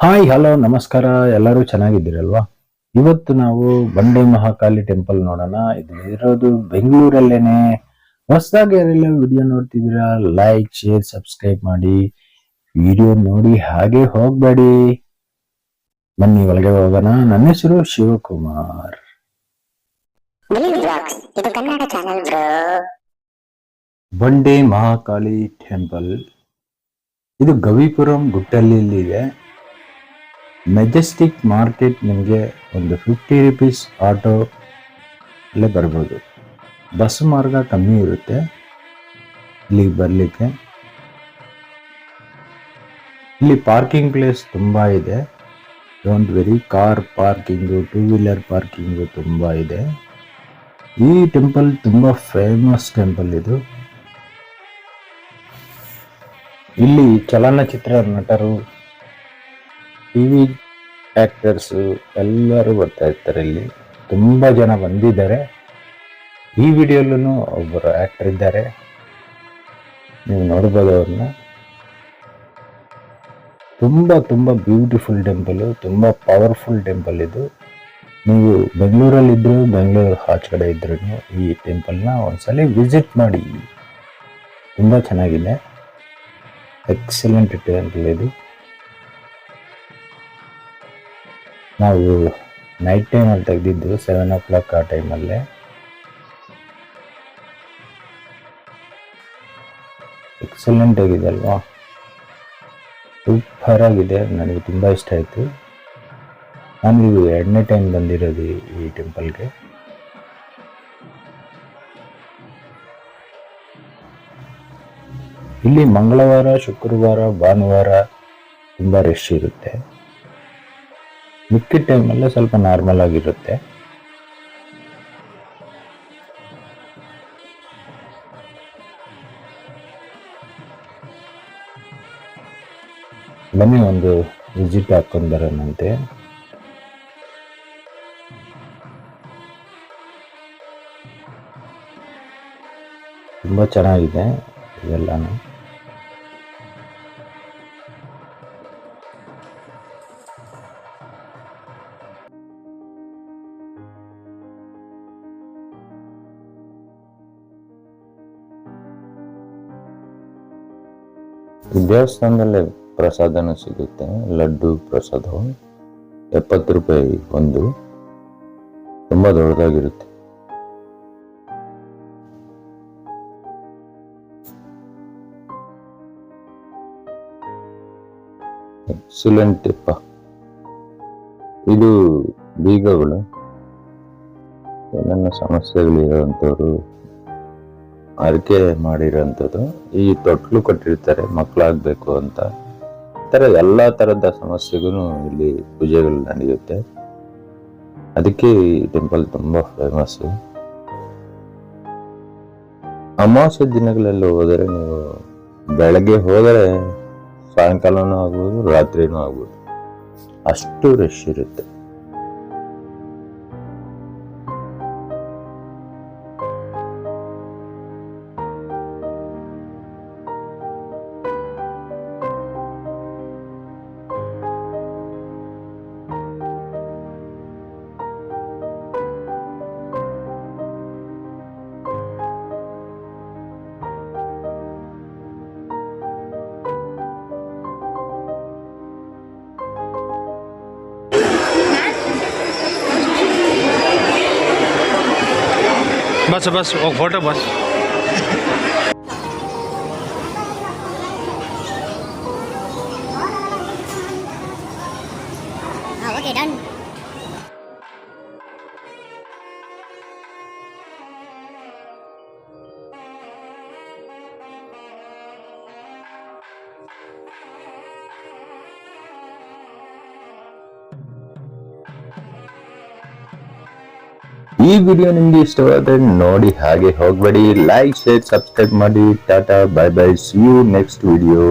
Hi hello ನಮಸ್ಕಾರ. ಎಲ್ಲರೂ ಚೆನ್ನಾಗಿದ್ದೀರಲ್ವಾ? ಇವತ್ತು ನಾವು ಬಂಡೆ ಮಹಾಕಾಳಿ ಟೆಂಪಲ್ ನೋಡೋಣ. ಇದು ಇರೋದು ಬೆಂಗಳೂರಲ್ಲೇನೆ. ಹೊಸದಾಗಿ ಯಾರೆಲ್ಲ ವಿಡಿಯೋ ನೋಡ್ತಿದ್ದೀರಾ ಲೈಕ್ ಶೇರ್ ಸಬ್ಸ್ಕ್ರೈಬ್ ಮಾಡಿ. ವಿಡಿಯೋ ನೋಡಿ ಹಾಗೆ ಹೋಗ್ಬೇಡಿ. ಬನ್ನಿ ಒಳಗೆ ಹೋಗೋಣ. ನನ್ನ ಹೆಸರು ಶಿವಕುಮಾರ್. ಬಂಡೆ ಮಹಾಕಾಳಿ ಟೆಂಪಲ್ ಇದು ಗವಿಪುರಂ ಗುಟ್ಟಲ್ಲಿ ಇದೆ. ಮೆಜೆಸ್ಟಿಕ್ ಮಾರ್ಕೆಟ್ ನಿಮಗೆ ಒಂದು ಫಿಫ್ಟಿ ರುಪೀಸ್ ಆಟೋ ಅಲ್ಲೇ ಬರ್ಬೋದು. ಬಸ್ ಮಾರ್ಗ ಕಮ್ಮಿ ಇರುತ್ತೆ. ಇಲ್ಲಿಗೆ ಬರಲಿಕ್ಕೆ. ಇಲ್ಲಿ ಪಾರ್ಕಿಂಗ್ ಪ್ಲೇಸ್ ತುಂಬ ಇದೆ. Don't worry car parking two wheeler parking ತುಂಬ ಇದೆ. ಈ ಟೆಂಪಲ್ ತುಂಬ ಫೇಮಸ್ ಟೆಂಪಲ್ ಇದು. ಇಲ್ಲಿ ಚಲನಚಿತ್ರ ನಟರು ಟಿವಿ ಆ್ಯಕ್ಟರ್ಸು ಎಲ್ಲರೂ ಬರ್ತಾ ಇರ್ತಾರೆ ಇಲ್ಲಿ. ತುಂಬ ಜನ ಬಂದಿದ್ದಾರೆ. ಈ ವಿಡಿಯೋಲ್ಲೂ ಒಬ್ಬರು ಆ್ಯಕ್ಟರ್ ಇದ್ದಾರೆ. ನೀವು ನೋಡ್ಬೋದು ಅವ್ರನ್ನ. ತುಂಬ ತುಂಬ ಬ್ಯೂಟಿಫುಲ್ ಟೆಂಪಲು ತುಂಬ ಪವರ್ಫುಲ್ ಟೆಂಪಲ್ ಇದು. ನೀವು ಬೆಂಗಳೂರಲ್ಲಿದ್ದರೂ ಬೆಂಗಳೂರು ಆಚೆ ಕಡೆ ಇದ್ರೂ ಈ ಟೆಂಪಲ್ನ ಒಂದ್ಸಲ ವಿಸಿಟ್ ಮಾಡಿ. ತುಂಬ ಚೆನ್ನಾಗಿದೆ. ಎಕ್ಸಲೆಂಟ್ ಟೆಂಪಲ್ ಇದು. ನಾವು ನೈಟ್ ಟೈಮಲ್ಲಿ ತೆಗೆದಿದ್ದು ಸೆವೆನ್ ಓ ಕ್ಲಾಕ್ ಆ ಟೈಮಲ್ಲೇ ಎಕ್ಸಲೆಂಟ್ ಆಗಿದೆ ಅಲ್ವಾ ಸೂಪರ್ ಆಗಿದೆ, ನನಗೆ ತುಂಬ ಇಷ್ಟ ಆಯಿತು. ನಾನು ಇದು ಎರಡನೇ ಟೈಮ್ ಬಂದಿರೋದು ಈ- ಟೆಂಪಲ್ಗೆ ಇಲ್ಲಿ ಮಂಗಳವಾರ, ಶುಕ್ರವಾರ, ಭಾನುವಾರ ತುಂಬ ರಶ್ ಇರುತ್ತೆ. ಮಿಕ್ಕಿದ ಟೈಮಲ್ಲೇ ಸ್ವಲ್ಪ ನಾರ್ಮಲ್ ಆಗಿರುತ್ತೆ. ಬನ್ನಿ ಒಂದು ವಿಸಿಟ್ ಹಾಕೊಂಡು ಬರೋಣಂತೆ ತುಂಬ ಚೆನ್ನಾಗಿದೆ ಇದೆಲ್ಲನೂ. ದೇವಸ್ಥಾನದಲ್ಲೇ ಪ್ರಸಾದನೂ ಸಿಗುತ್ತೆ, ಲಡ್ಡು, ಪ್ರಸಾದ. ಎಪ್ಪತ್ತು ರೂಪಾಯಿ ಒಂದು. ತುಂಬ ದೊಡ್ಡದಾಗಿರುತ್ತೆ. ಎಕ್ಸಲೆಂಟ್ ಟಿಪ್ಪ ಇದು ಬೀಗಗಳು. ಏನೇನು ಸಮಸ್ಯೆಗಳಿರೋಂಥವ್ರು ಅರಿಕೆ ಮಾಡಿರೋಂಥದ್ದು. ಈ ತೊಟ್ಲು ಕಟ್ಟಿರ್ತಾರೆ ಮಕ್ಕಳಾಗಬೇಕು ಅಂತ. ಈ ಥರ ಎಲ್ಲ ಥರದ ಸಮಸ್ಯೆಗೂ ಇಲ್ಲಿ ಪೂಜೆಗಳು ನಡೆಯುತ್ತೆ. ಅದಕ್ಕೆ ಈ ಟೆಂಪಲ್ ತುಂಬ ಫೇಮಸ್ಸು ಅಮಾವಾಸ್ಯ ದಿನಗಳಲ್ಲಿ ಹೋದರೆ ನೀವು ಬೆಳಗ್ಗೆ ಹೋದರೆ ಸಾಯಂಕಾಲನೂ ಆಗ್ಬೋದು, ರಾತ್ರಿನೂ ಆಗ್ಬೋದು. ಅಷ್ಟು ರಶ್ ಇರುತ್ತೆ. बस बस वो फोटो बस ओके डन ಈ ವಿಡಿಯೋ ನಿಮ್ಗೆ ಇಷ್ಟವಾದ್ರೆ ನೋಡಿ ಹಾಗೆ ಹೋಗ್ಬೇಡಿ. ಲೈಕ್ ಶೇರ್ ಸಬ್ಸ್ಕ್ರೈಬ್ ಮಾಡಿ. Tata bye bye see you next video